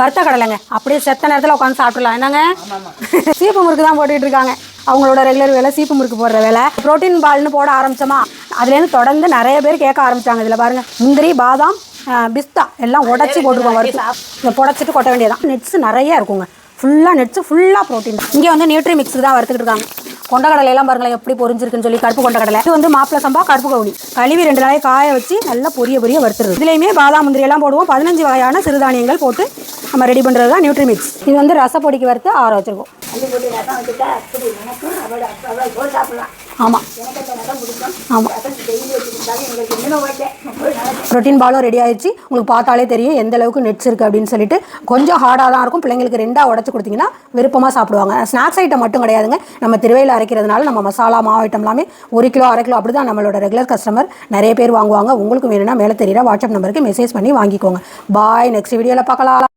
வறுத்த கடலைங்க. அப்படியே செத்த நேரத்தில் உட்காந்து சாப்பிடலாம் என்னங்க? சீப்பு முறுக்கு தான் போட்டுட்டு இருக்காங்க. அவங்களோட ரெகுலர் வேலை சீப்பு முறுக்கு போடுற வேலை. புரோட்டீன் பால்னு போட ஆரம்பிச்சோமா? அதுலேருந்து தொடர்ந்து நிறைய பேர் கேட்க ஆரம்பிச்சாங்க இதில் பாருங்க. முந்திரி பாதாம் பிஸ்தா எல்லாம் உடச்சி போட்டுருக்கோம் வறுத்து. இதை புடச்சிட்டு கொட்ட வேண்டியதான் நெட்ஸ் நிறைய இருக்குங்க. ஃபுல்லாக நெட்ஸ் ஃபுல்லாக ப்ரோட்டீன் இங்கே வந்து நியூட்ரி மிக்ஸ் தான் வறுத்துக்கிட்டு இருக்காங்க. கொண்டக்கடலை எல்லாம் பாருங்களேன் எப்படி பொரிஞ்சிருக்குன்னு சொல்லி கருப்பு கொண்டக்கடலை இது வந்து மாப்பிள சம்பா கருப்பு கவுனி. கழுவி ரெண்டு நாளைக்கு காய வச்சு நல்லா பொரிய பொரிய வறுத்துருது இதுலேயுமே பாதாம் முந்திரி எல்லாம் போடுவோம். பதினஞ்சு வகையான சிறுதானியங்கள் போட்டு நம்ம ரெடி பண்ணுறது தான் நியூட்ரி மிக்ஸ் இது வந்து ரசப்பொடிக்கு வறுத்து ஆற வச்சிருக்கோம். ஆமாம் ஆமாம் ப்ரோட்டீன் பாலும் ரெடி ஆயிடுச்சு. உங்களுக்கு பார்த்தாலே தெரியும் எந்த அளவுக்கு நெட்ஸ் இருக்குது அப்படின்னு சொல்லிட்டு. கொஞ்சம் ஹார்டாக தான் இருக்கும். பிள்ளைங்களுக்கு ரெண்டாக உடச்சி கொடுத்தீங்கன்னா விருப்பமாக சாப்பிடுவாங்க. ஸ்நாக்ஸ் ஐட்டம் மட்டும் கிடையாதுங்க. நம்ம திருவையில் அரைக்கிறதுனால நம்ம மசாலா மாவு ஐட்டம் எல்லாமே ஒரு கிலோ அரை கிலோ அப்படி தான் நம்மளோட ரெகுலர் கஸ்டமர் நிறைய பேர் வாங்குவாங்க. உங்களுக்கு வேணும்னா மேலே தெரியுற வாட்ஸ்அப் நம்பருக்கு மெசேஜ் பண்ணி வாங்கிக்கோங்க. பாய் நெக்ஸ்ட் வீடியோவில் பார்க்கலாம்.